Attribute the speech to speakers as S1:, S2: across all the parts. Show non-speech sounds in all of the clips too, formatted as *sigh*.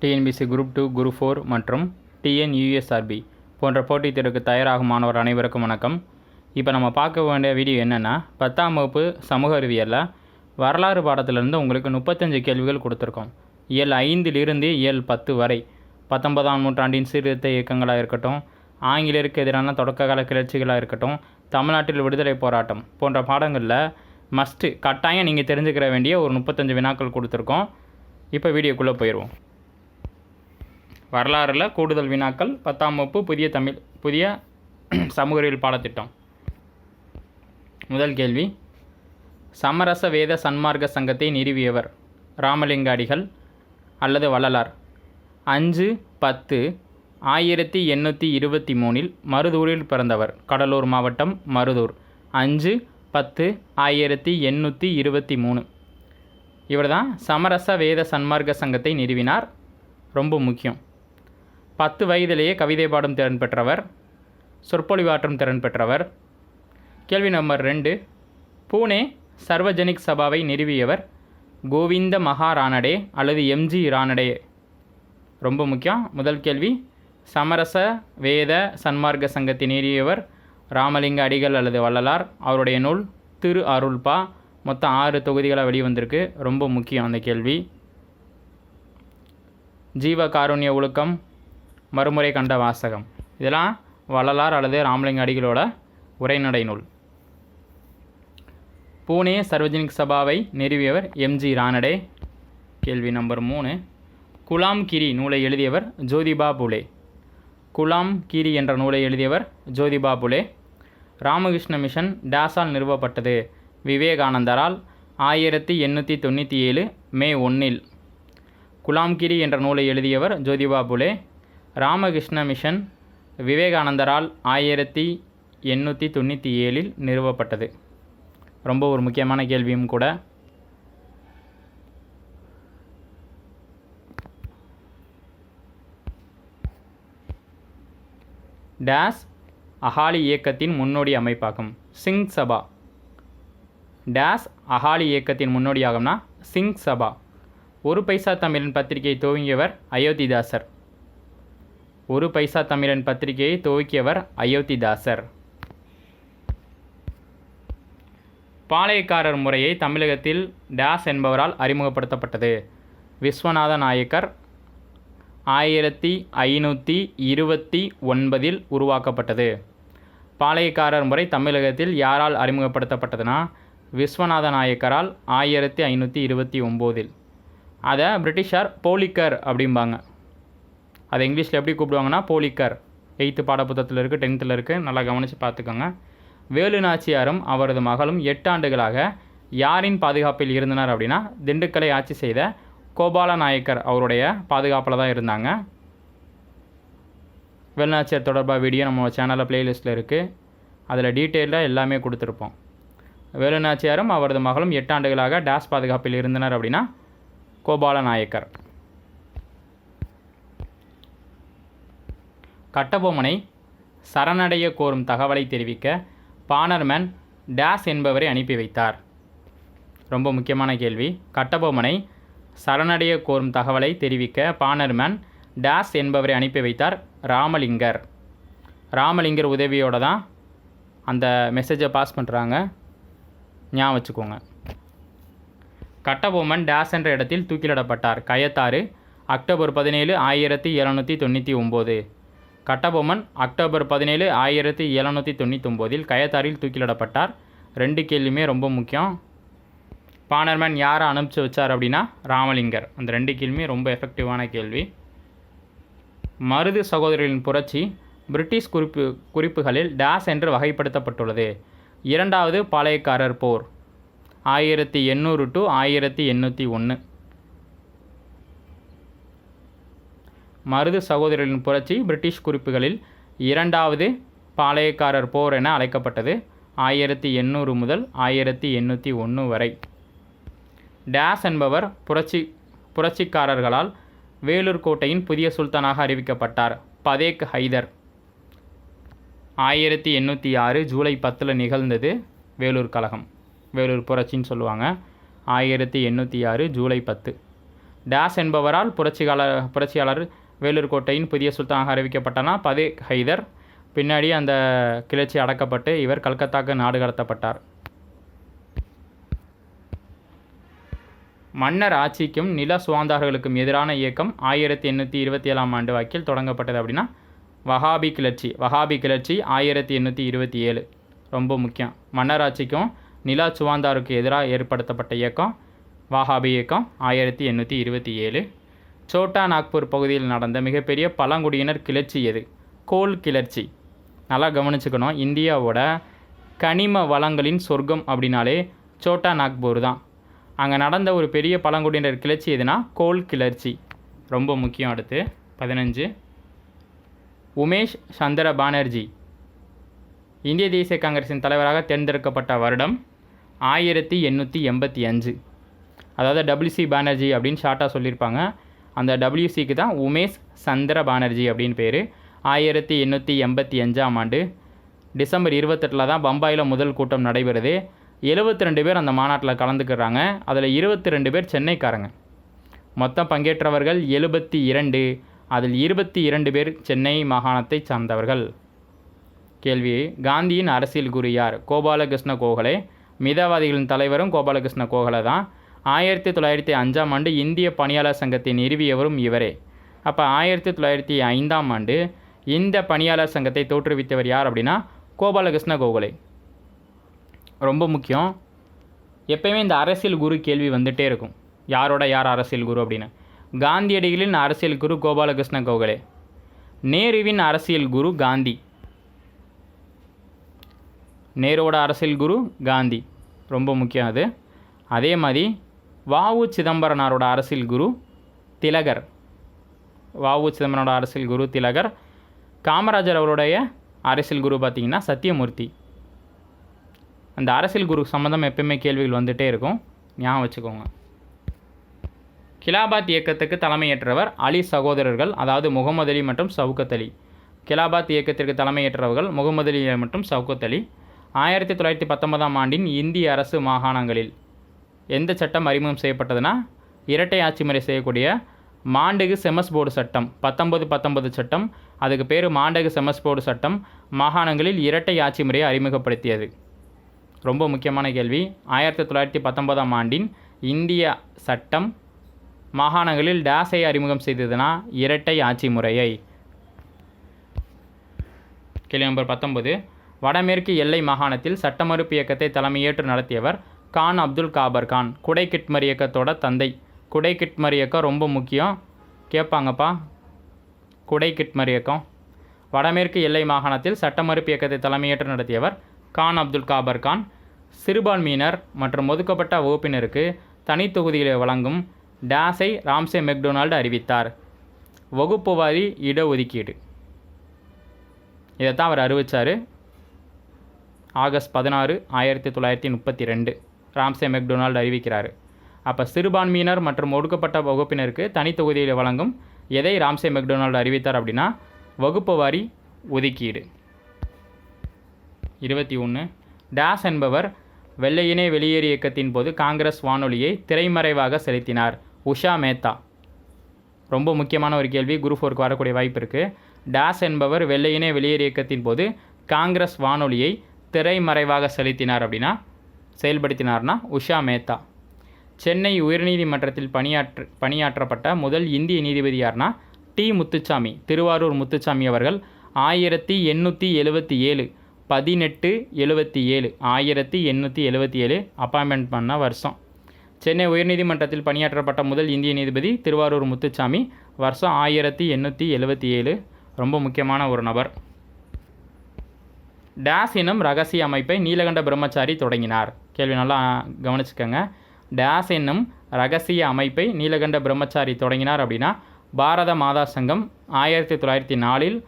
S1: TNPSC group two group four மற்றும் TNUSRB போன்ற போட்டித் தேர்வுக்கு தயாராகும் மாணவர் அனைவருக்கும் வணக்கம். இப்போ நம்ம பார்க்க வேண்டிய வீடியோ என்னென்னா பத்தாம் வகுப்பு சமூக அறிவியலில் வரலாறு பாடத்திலிருந்து உங்களுக்கு முப்பத்தஞ்சு கேள்விகள் கொடுத்துருக்கோம். இயல் ஐந்திலிருந்து இயல் பத்து வரை. பத்தொன்பதாம் நூற்றாண்டின் சீர்திருத்த இயக்கங்களாக இருக்கட்டும் ஆங்கிலேயருக்கு எதிரான தொடக்ககால கிளர்ச்சிகளாக இருக்கட்டும் தமிழ்நாட்டில் விடுதலை போராட்டம் போன்ற பாடங்களில் மஸ்ட்டு கட்டாயம் நீங்கள் தெரிஞ்சுக்கிற வேண்டிய ஒரு முப்பத்தஞ்சு வினாக்கள் கொடுத்துருக்கோம். இப்போ வீடியோக்குள்ளே போயிடுவோம் வரலாறில் கூடுதல் வினாக்கள் பத்தாம் வகுப்பு புதிய தமிழ் புதிய *clears throat* சமூகவியல் பாடத்திட்டம். முதல் கேள்வி. சமரச வேத சன்மார்க்க சங்கத்தை நிறுவியவர் ராமலிங்க அடிகள் அல்லது வள்ளலார்? அஞ்சு பத்து ஆயிரத்தி எண்ணூற்றி இருபத்தி மூணில் மருதூரில் பிறந்தவர். கடலூர் மாவட்டம் மருதூர். அஞ்சு பத்து ஆயிரத்தி எண்ணூற்றி இருபத்தி மூணு இவர் தான் சமரச வேத சன்மார்க்க சங்கத்தை நிறுவினார். ரொம்ப முக்கியம். பத்து வயதிலேயே கவிதை பாடும் திறன் பெற்றவர் சொற்பொழிவாற்றும் திறன் பெற்றவர். கேள்வி நம்பர் ரெண்டு. பூனே சர்வஜனிக் சபாவை நிறுவியவர் கோவிந்த மகா ரானடே அல்லது எம்ஜி ரானடே ரொம்ப முக்கியம். முதல் கேள்வி. சமரச வேத சன்மார்க்க சங்கத்தை நிறுவியவர் ராமலிங்க அடிகள் அல்லது வள்ளலார். அவருடைய நூல் திரு அருள்பா. மொத்தம் ஆறு தொகுதிகளாக வெளிவந்திருக்கு. ரொம்ப முக்கியம் அந்த கேள்வி. ஜீவ காருண்ய ஒழுக்கம் மறுமுறை கண்ட வாசகம். இதெல்லாம் வள்ளலார் அல்லது ராமலிங்க அடிகளோட உரைநடை நூல். பூனே சர்வஜனிக் சபாவை நிறுவியவர் எம்ஜி ரானடே கேள்வி நம்பர் மூணு. குலாம் கிரி நூலை எழுதியவர் ஜோதிபா புலே. குலாம் கிரி என்ற நூலை எழுதியவர் ஜோதிபா புலே. ராமகிருஷ்ண மிஷன் டேஸால் நிறுவப்பட்டது விவேகானந்தரால் ஆயிரத்தி எண்ணூற்றி தொண்ணூற்றி ஏழு மே ஒன்றில் குலாம்கிரி என்ற நூலை எழுதியவர் ஜோதிபா புலே. ராமகிருஷ்ண மிஷன் விவேகானந்தரால் ஆயிரத்தி எண்ணூற்றி தொண்ணூற்றி ஏழில் நிறுவப்பட்டது. ரொம்ப ஒரு முக்கியமான கேள்வியும் கூட. டேஸ் அகாலி இயக்கத்தின் முன்னோடி அமைப்பாகும் சிங் சபா. டேஸ் அகாலி இயக்கத்தின் முன்னோடியாகும்னா சிங் சபா. ஒரு பைசா தமிழன் பத்திரிகை துவங்கியவர் அயோத்திதாசர். ஒரு பைசா தமிழன் பத்திரிகையை துவக்கியவர் அயோத்திதாசர். பாளையக்காரர் முறையை தமிழகத்தில் டேஸ் என்பவரால் அறிமுகப்படுத்தப்பட்டது. விஸ்வநாத நாயக்கர் ஆயிரத்தி ஐநூற்றி இருபத்தி ஒன்பதில் உருவாக்கப்பட்டது. பாளையக்காரர் முறை தமிழகத்தில் யாரால் அறிமுகப்படுத்தப்பட்டதுன்னா விஸ்வநாத நாயக்கரால் ஆயிரத்தி ஐநூற்றி இருபத்தி ஒம்போதில். அதை பிரிட்டிஷார் போலிக்கர் அப்படிம்பாங்க. அதை இங்கிலீஷில் எப்படி கூப்பிடுவாங்கன்னா போலிக்கர். எயித்து பாடப்புத்தகத்தில் இருக்குது டென்த்தில் இருக்குது நல்லா கவனித்து பார்த்துக்கோங்க. வேலு நாச்சியாரும் அவரது மகளும் எட்டு ஆண்டுகளாக யாரின் பாதுகாப்பில் இருந்தனர் அப்படின்னா திண்டுக்கலை ஆட்சி செய்த கோபால நாயக்கர் அவருடைய பாதுகாப்பில் தான் இருந்தாங்க. வேலுநாச்சியார் தொடர்பாக வீடியோ நம்ம சேனலில் ப்ளேலிஸ்ட்டில் இருக்குது அதில் டீட்டெயிலாக எல்லாமே கொடுத்துருப்போம். வேலுநாச்சியாரும் அவரது மகளும் எட்டாண்டுகளாக டேஸ் பாதுகாப்பில் இருந்தனர் அப்படின்னா கோபால நாயக்கர் கட்டபொம்மனை சரணடைய கோரும் தகவலை தெரிவிக்க பானர்மேன் டேஸ் என்பவரை அனுப்பி வைத்தார். ரொம்ப முக்கியமான கேள்வி. கட்டபொம்மனை சரணடைய கோரும் தகவலை தெரிவிக்க பானர்மேன் டேஸ் என்பவரை அனுப்பி வைத்தார் ராமலிங்கர். ராமலிங்கர் உதவியோடு தான் அந்த மெசேஜை பாஸ் பண்ணுறாங்க ஞாபகம் வச்சுக்கோங்க. கட்டபொம்மன் டேஸ் என்ற இடத்தில் தூக்கிலிடப்பட்டார். கயத்தாறு அக்டோபர் பதினேழு ஆயிரத்தி எழுநூற்றி தொண்ணூற்றி ஒம்பது. கட்டபொம்மன் அக்டோபர் பதினேழு ஆயிரத்தி எழுநூற்றி தொண்ணூத்தொம்போதில் கயத்தாரில் தூக்கிலிடப்பட்டார். ரெண்டு கேள்வியுமே ரொம்ப முக்கியம். பானர்மேன் யாரை அனுப்பிச்சு வச்சார் அப்படின்னா ராமலிங்கர். அந்த ரெண்டு கேள்வியுமே ரொம்ப எஃபெக்டிவான கேள்வி. மருது சகோதரிகளின் புரட்சி பிரிட்டிஷ் குறிப்பு குறிப்புகளில் டேஸ் என்று வகைப்படுத்தப்பட்டுள்ளது. இரண்டாவது பாளையக்காரர் போர். ஆயிரத்தி எண்ணூறு டு ஆயிரத்தி எண்ணூற்றி ஒன்று மருது சகோதரர்களின் புரட்சி பிரிட்டிஷ் குறிப்புகளில் இரண்டாவது பாளையக்காரர் போர் என அழைக்கப்பட்டது ஆயிரத்தி எண்ணூறு முதல் ஆயிரத்தி எண்ணூற்றி ஒன்று வரை. டேஸ் என்பவர் புரட்சி புரட்சிக்காரர்களால் வேலூர் கோட்டையின் புதிய சுல்தானாக அறிவிக்கப்பட்டார் பதேக் ஹைதர். ஆயிரத்தி எண்ணூற்றி ஆறு ஜூலை பத்தில் நிகழ்ந்தது வேலூர் கழகம் வேலூர் புரட்சின்னு சொல்லுவாங்க. ஆயிரத்தி எண்ணூற்றி ஆறு ஜூலை பத்து. டேஸ் என்பவரால் புரட்சிகால புரட்சியாளர் வேலூர் கோட்டையின் புதிய சுல்தானாக அறிவிக்கப்பட்டனா பதே ஹைதர். பின்னாடி அந்த கிளர்ச்சி அடக்கப்பட்டு இவர் கல்கத்தாக்கு நாடு கடத்தப்பட்டார். மன்னர் ஆட்சிக்கும் நில சுவாந்தார்களுக்கும் எதிரான இயக்கம் ஆயிரத்தி எண்ணூற்றி இருபத்தி ஏழாம் ஆண்டு வாக்கில் தொடங்கப்பட்டது அப்படின்னா வஹாபி கிளர்ச்சி. வஹாபி கிளர்ச்சி ஆயிரத்தி எண்ணூற்றி இருபத்தி ஏழு ரொம்ப முக்கியம். மன்னர் ஆட்சிக்கும் நில சுவாந்தாருக்கு எதிராக ஏற்படுத்தப்பட்ட இயக்கம் வஹாபி இயக்கம் ஆயிரத்தி எண்ணூற்றி இருபத்தி ஏழு சோட்டா நாக்பூர் பகுதியில் நடந்த மிகப்பெரிய பழங்குடியினர் கிளர்ச்சி எது? கோல் கிளர்ச்சி. நல்லா கவனிச்சுக்கணும். இந்தியாவோட கனிம வளங்களின் சொர்க்கம் அப்படின்னாலே சோட்டா நாக்பூர் தான். அங்கே நடந்த ஒரு பெரிய பழங்குடியினர் கிளர்ச்சி எதுனா? கோல் கிளர்ச்சி. ரொம்ப முக்கியம் அடுத்து. பதினஞ்சு. உமேஷ் சந்திர பானர்ஜி. இந்திய தேசிய காங்கிரசின் தலைவராக தேர்ந்தெடுக்கப்பட்ட வருடம் ஆயிரத்தி எண்ணூற்றி எண்பத்தி அஞ்சு. அதாவது டபிள்யூசி பானர்ஜி அப்படின்னு ஷார்ட்டாக சொல்லியிருப்பாங்க. அந்த டபிள்யூசிக்கு தான் உமேஷ் சந்திர பானர்ஜி அப்படின்னு பேர். ஆயிரத்தி எண்ணூற்றி எண்பத்தி அஞ்சாம் ஆண்டு டிசம்பர் இருபத்தெட்டில் தான் பம்பாயில் முதல் கூட்டம் நடைபெறுது. எழுபத்தி ரெண்டு பேர் அந்த மாநாட்டில் கலந்துக்கிறாங்க. அதில் இருபத்தி ரெண்டு பேர் சென்னைக்காரங்க. மொத்தம் பங்கேற்றவர்கள் எழுபத்தி இரண்டு. அதில் இருபத்தி இரண்டு பேர் சென்னை மாகாணத்தை சார்ந்தவர்கள். கேள்வி காந்தியின் அரசியல் குரு யார்? கோபாலகிருஷ்ண கோகலே. மிதவாதிகளின் தலைவரும் கோபாலகிருஷ்ண கோகலே தான். ஆயிரத்தி தொள்ளாயிரத்தி அஞ்சாம் ஆண்டு இந்திய பணியாளர் சங்கத்தை நிறுவியவரும் இவரே. அப்போ ஆயிரத்தி தொள்ளாயிரத்தி ஐந்தாம் ஆண்டு இந்த பணியாளர் சங்கத்தை தோற்றுவித்தவர் யார் அப்படின்னா கோபாலகிருஷ்ண கோகலே. ரொம்ப முக்கியம். எப்பயுமே இந்த அரசியல் குரு கேள்வி வந்துகிட்டே இருக்கும். யாரோட யார் அரசியல் குரு அப்படின்னு? காந்தியடிகளின் அரசியல் குரு கோபாலகிருஷ்ண கோகலே. நேருவின் அரசியல் குரு காந்தி. நேரோட அரசியல் குரு காந்தி. ரொம்ப முக்கியம் அது. அதே மாதிரி வாவு சிதம்பரனாரோட அரசியல் குரு திலகர். வாவு சிதம்பரனோட அரசியல் குரு திலகர். காமராஜர் அவருடைய அரசியல் குரு பார்த்திங்கன்னா சத்தியமூர்த்தி. அந்த அரசியல் குரு சம்மந்தம் எப்பயுமே கேள்விகள் வந்துகிட்டே இருக்கும். ஞாபகம் வச்சுக்கோங்க. கிலாபாத் இயக்கத்துக்கு தலைமையேற்றவர் அலி சகோதரர்கள் அதாவது முகமது அலி மற்றும் சவுகத் அலி. கிலாபாத் இயக்கத்திற்கு தலைமையேற்றவர்கள் முகமது அலி மற்றும் சவுகத் அலி. ஆயிரத்தி தொள்ளாயிரத்தி பத்தொன்பதாம் ஆண்டின் இந்திய அரசு மாகாணங்களில் எந்த சட்டம் அறிமுகம் செய்யப்பட்டதுன்னா இரட்டை ஆட்சி முறை செய்யக்கூடிய மாண்டகு செமஸ் போர்டு சட்டம் பத்தொன்பது பத்தொன்பது சட்டம். அதுக்கு பேர் மாண்டகு செமஸ் போர்டு சட்டம். மாகாணங்களில் இரட்டை ஆட்சி முறையை அறிமுகப்படுத்தியது. ரொம்ப முக்கியமான கேள்வி. ஆயிரத்தி தொள்ளாயிரத்தி பத்தொன்பதாம் ஆண்டின் இந்திய சட்டம் மாகாணங்களில் டேஸை அறிமுகம் செய்ததுனா இரட்டை ஆட்சி முறையை. கேள்வி நம்பர் பத்தொன்பது. வடமேற்கு எல்லை மாகாணத்தில் சட்டமறுப்பு இயக்கத்தை தலைமையேற்று நடத்தியவர் கான் அப்துல் காபர் கான். குடை கிட்மர் இயக்கத்தோட தந்தை. குடை கிட்மர் இயக்கம் ரொம்ப முக்கியம். கேட்பாங்கப்பா. குடை கிட்மர் இயக்கம். வடமேற்கு எல்லை மாகாணத்தில் சட்டமறுப்பு இயக்கத்தை தலைமையேற்று நடத்தியவர் கான் அப்துல் காபர் கான். சிறுபான்மையினர் மற்றும் ஒதுக்கப்பட்ட வகுப்பினருக்கு தனித்தொகுதிகளை வழங்கும் டேஸை ராம்சே மெக்டொனால்டு அறிவித்தார். வகுப்புவாரி இடஒதுக்கீடு. இதைத்தான் அவர் அறிவித்தார் ஆகஸ்ட் பதினாறு ஆயிரத்தி தொள்ளாயிரத்தி முப்பத்தி ரெண்டு. ராம்சே மெக்டொனால்டு அறிவிக்கிறார். அப்போ சிறுபான்மையினர் மற்றும் ஒடுக்கப்பட்ட வகுப்பினருக்கு தனி வழங்கும் எதை ராம்சே மெக்டொனால்டு அறிவித்தார் அப்படின்னா வகுப்பு வாரி ஒதுக்கீடு. இருபத்தி ஒன்று டேஸ் என்பவர் வெள்ளையினே வெளியேறு இயக்கத்தின் போது காங்கிரஸ் வானொலியை திரைமறைவாக செலுத்தினார். உஷா மேத்தா. ரொம்ப முக்கியமான ஒரு கேள்வி குரு ஃபோருக்கு வரக்கூடிய வாய்ப்பு இருக்குது டாஸ் என்பவர் வெள்ளையினே வெளியேறு இயக்கத்தின் போது காங்கிரஸ் வானொலியை திரைமறைவாக செலுத்தினார் அப்படின்னா செயல்படுத்தினார்னா உஷா மேத்தா. சென்னை உயர்நீதிமன்றத்தில் பணியாற்ற பணியாற்றப்பட்ட முதல் இந்திய நீதிபதி யார்னா டி. முத்துச்சாமி. திருவாரூர் முத்துச்சாமி அவர்கள் ஆயிரத்தி எண்ணூற்றி எழுபத்தி ஏழு பதினெட்டு எழுபத்தி ஏழு ஆயிரத்தி எண்ணூற்றி எழுபத்தி ஏழு அப்பாயின்மெண்ட் பண்ண வருஷம். சென்னை உயர்நீதிமன்றத்தில் பணியாற்றப்பட்ட முதல் இந்திய நீதிபதி திருவாரூர் முத்துச்சாமி வருஷம் ஆயிரத்தி எண்ணூற்றி எழுபத்தி ஏழு. ரொம்ப முக்கியமான ஒரு நபர். டேஸ் எனும் ரகசிய அமைப்பை நீலகண்ட பிரம்மச்சாரி தொடங்கினார். கேள்வி நல்லா கவனிச்சுக்கோங்க. டேஸ் என்னும் ரகசிய அமைப்பை நீலகண்ட பிரம்மச்சாரி தொடங்கினார் அப்படின்னா பாரத மாதா சங்கம் ஆயிரத்தி தொள்ளாயிரத்தி நாலில்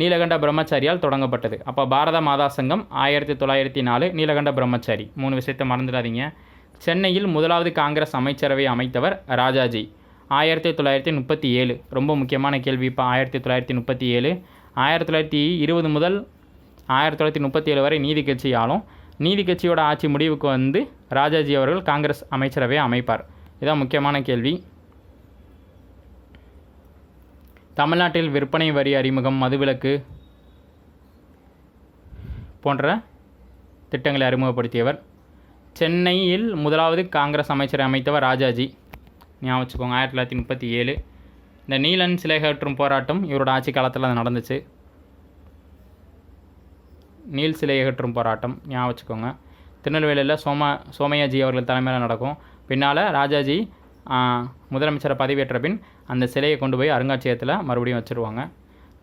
S1: நீலகண்ட பிரம்மச்சாரியால் தொடங்கப்பட்டது. அப்போ பாரத மாதா சங்கம் ஆயிரத்தி தொள்ளாயிரத்தி நாலு நீலகண்ட பிரம்மச்சாரி. மூணு விஷயத்தை மறந்துடாதீங்க. சென்னையில் முதலாவது காங்கிரஸ் அமைச்சரவை அமைத்தவர் ராஜாஜி. ஆயிரத்தி தொள்ளாயிரத்தி முப்பத்தி ஏழு. ரொம்ப முக்கியமான கேள்வி இப்போ ஆயிரத்தி தொள்ளாயிரத்தி முப்பத்தி ஏழு. ஆயிரத்தி தொள்ளாயிரத்தி இருபது முதல் ஆயிரத்தி தொள்ளாயிரத்தி முப்பத்தி ஏழு வரை நீதி கட்சி ஆளும். நீதி கட்சியோட ஆட்சி முடிவுக்கு வந்து ராஜாஜி அவர்கள் காங்கிரஸ் அமைச்சரவையை அமைப்பார். இதான் முக்கியமான கேள்வி. தமிழ்நாட்டில் விற்பனை வரி அறிமுகம் மதுவிலக்கு போன்ற திட்டங்களை அறிமுகப்படுத்தியவர். சென்னையில் முதலாவது காங்கிரஸ் அமைச்சரை அமைத்தவர் ராஜாஜி. ஞாபகம் வச்சுக்கோங்க ஆயிரத்தி தொள்ளாயிரத்தி முப்பத்தி ஏழு. இந்த நீலன் சிலைகற்றும் போராட்டம் இவரோட ஆட்சி காலத்தில் அது நடந்துச்சு. நீல் சிலை அகற்றும் போராட்டம். ஞாபகம் வச்சுக்கோங்க. திருநெல்வேலியில் சோமா சோமையாஜி அவர்கள் தலைமையில் நடக்கும். பின்னால் ராஜாஜி முதலமைச்சரை பதவியேற்ற பின் அந்த சிலையை கொண்டு போய் அருங்காட்சியகத்தில் மறுபடியும் வச்சுருவாங்க.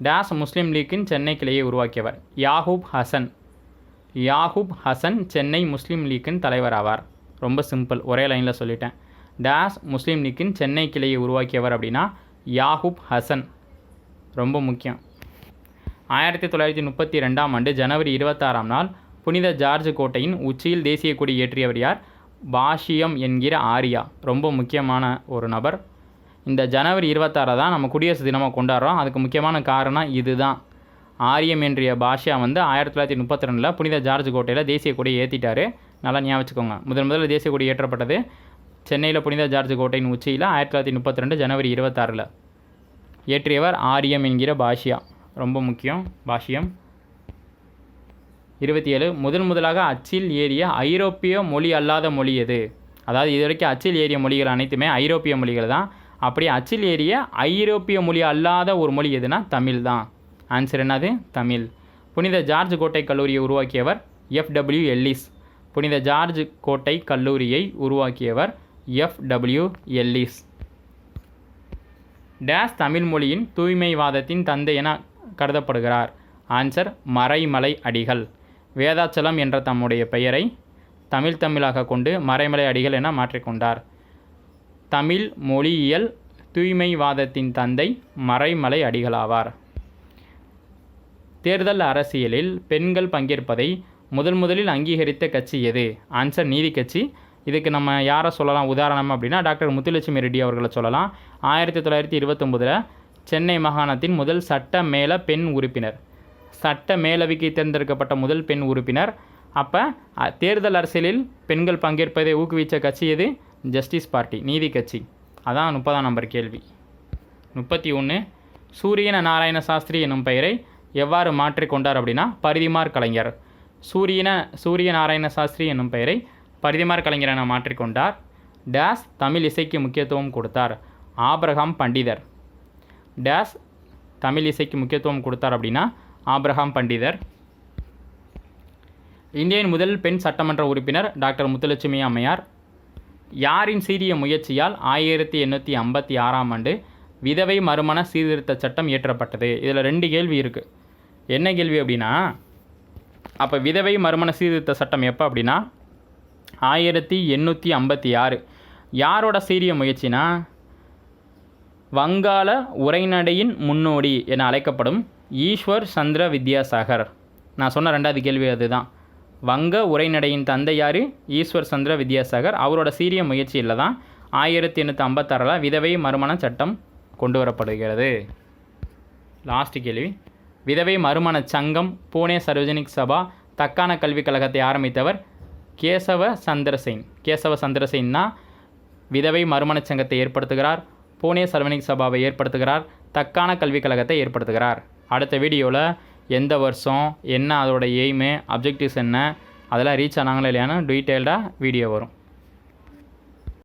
S1: டேஸ் முஸ்லீம் லீக்கின் சென்னை கிளையை உருவாக்கியவர். யாகூப் ஹசன். யாகூப் ஹசன் சென்னை முஸ்லீம் லீக்கின் தலைவர் ஆவார். ரொம்ப சிம்பிள். ஒரே லைனில் சொல்லிட்டேன். டேஸ் முஸ்லீம் லீக்கின் சென்னை கிளையை உருவாக்கியவர் அப்படின்னா யாகூப் ஹசன். ரொம்ப முக்கியம். ஆயிரத்தி தொள்ளாயிரத்தி முப்பத்தி ரெண்டாம் ஆண்டு ஜனவரி இருபத்தாறாம் நாள் புனித ஜார்ஜ் கோட்டையின் உச்சியில் தேசிய கொடி ஏற்றியவர் யார்? பாஷியம் என்கிற ஆரியா. ரொம்ப முக்கியமான ஒரு நபர். இந்த ஜனவரி இருபத்தாறை தான் நம்ம குடியரசு தினமாக கொண்டாடுறோம். அதுக்கு முக்கியமான காரணம் இதுதான். ஆரியம் என்றிய பாஷா வந்து ஆயிரத்தி தொள்ளாயிரத்தி முப்பத்தி ரெண்டில் புனித ஜார்ஜ் கோட்டையில் தேசிய கொடியை ஏற்றிட்டாரு நல்லா ஞாபகம் வச்சுக்கோங்க. முதன் முதல்ல தேசிய கொடி ஏற்றப்பட்டது சென்னையில் புனித ஜார்ஜ் கோட்டையின் உச்சியில் ஆயிரத்தி தொள்ளாயிரத்தி முப்பத்தி ரெண்டு ஜனவரி இருபத்தாறில். ஏற்றியவர் ஆரியம் என்கிற பாஷியா. ரொம்ப முக்கியம் பாஷ்யம். இருபத்தி ஏழு முதன் முதலாக அச்சில் ஏறிய ஐரோப்பிய மொழி அல்லாத மொழி எது? அதாவது இது வரைக்கும் அச்சில் ஏறிய மொழிகள் அனைத்துமே ஐரோப்பிய மொழிகள் தான். அப்படி அச்சில் ஏறிய ஐரோப்பிய மொழி அல்லாத ஒரு மொழி எதுனா தமிழ் தான். ஆன்சர் என்னது? தமிழ். புனித ஜார்ஜ் கோட்டை கல்லூரியை உருவாக்கியவர் எஃப்டபிள்யூ எல்லிஸ். புனித ஜார்ஜ் கோட்டை கல்லூரியை உருவாக்கியவர் எஃப்டபிள்யூ எல்லிஸ். டேஸ் தமிழ் மொழியின் தூய்மைவாதத்தின் தந்தை என கருதப்படுகிறார். ஆன்சர் மறைமலை அடிகள். வேதாச்சலம் என்ற தம்முடைய பெயரை தமிழ் தமிழாக கொண்டு மறைமலை அடிகள் என மாற்றிக்கொண்டார். தமிழ் மொழியியல் தூய்மைவாதத்தின் தந்தை மறைமலை அடிகளாவார். தேர்தல் அரசியலில் பெண்கள் பங்கேற்பதை முதல் முதலில் அங்கீகரித்த கட்சி எது? ஆன்சர் நீதி கட்சி. இதுக்கு நம்ம யாரை சொல்லலாம்? உதாரணம் அப்படின்னா டாக்டர் முத்துலட்சுமி ரெட்டி அவர்களை சொல்லலாம். ஆயிரத்தி தொள்ளாயிரத்தி இருபத்தொம்போதில் சென்னை மாகாணத்தின் முதல் சட்ட மேல பெண் உறுப்பினர். சட்ட மேலவைக்கு தேர்ந்தெடுக்கப்பட்ட முதல் பெண் உறுப்பினர். அப்போ தேர்தல் அரசியலில் பெண்கள் பங்கேற்பதை ஊக்குவித்த கட்சி எது? ஜஸ்டிஸ் பார்ட்டி நீதி கட்சி. அதான் முப்பதாம் நம்பர் கேள்வி. முப்பத்தி ஒன்று சூரியன நாராயண சாஸ்திரி என்னும் பெயரை எவ்வாறு மாற்றிக்கொண்டார் அப்படின்னா பரிதிமார் கலைஞர். சூரியன சூரிய நாராயண சாஸ்திரி என்னும் பெயரை பரிதிமார் கலைஞர் என மாற்றிக்கொண்டார் டேஸ் தமிழ் இசைக்கு முக்கியத்துவம் கொடுத்தார். ஆபிரகாம் பண்டிதர். டேஸ் தமிழ் இசைக்கு முக்கியத்துவம் கொடுத்தார் அப்படின்னா ஆப்ரஹாம் பண்டிதர். இந்தியாவின் முதல் பெண் சட்டமன்ற உறுப்பினர் டாக்டர் முத்துலட்சுமி அம்மையார். யாரின் சீரிய முயற்சியால் ஆயிரத்தி எண்ணூற்றி ஐம்பத்தி ஆறாம் ஆண்டு விதவை மறுமண சீர்திருத்த சட்டம் இயற்றப்பட்டது. இதில் ரெண்டு கேள்வி இருக்குது என்ன கேள்வி அப்படின்னா அப்போ விதவை மறுமண சீர்திருத்த சட்டம் எப்போ அப்படின்னா ஆயிரத்தி எண்ணூற்றி ஐம்பத்தி ஆறு. யாரோட சீரிய முயற்சினா வங்காள உரைநடையின் முன்னோடி என அழைக்கப்படும் ஈஸ்வர் சந்திர வித்யாசாகர். நான் சொன்ன ரெண்டாவது கேள்வி அதுதான். வங்க உரைநடையின் தந்தை யார்? ஈஸ்வர் சந்திர வித்யாசாகர். அவரோட சீரிய முயற்சியில் தான் ஆயிரத்தி எண்ணூற்றி ஐம்பத்தாறில் விதவை மறுமண சட்டம் கொண்டு வரப்படுகிறது. லாஸ்ட் கேள்வி. விதவை மறுமண சங்கம் பூனே சர்வஜனிக் சபா தக்கான கல்விக் கழகத்தை ஆரம்பித்தவர் கேசவ சந்திரசென். கேசவ சந்திரசென் தான் விதவை மறுமண சங்கத்தை ஏற்படுத்துகிறார். பூனே சர்வனிக் சபாவை ஏற்படுத்துகிறார். தக்கான கல்விக் கழகத்தை ஏற்படுத்துகிறார். அடுத்த வீடியோவில் எந்த வருஷம் என்ன அதோட எய்மு அப்ஜெக்டிவ்ஸ் என்ன அதெல்லாம் ரீச் ஆனாங்களா இல்லையான்னு டீட்டெயில்டாக வீடியோ வரும்.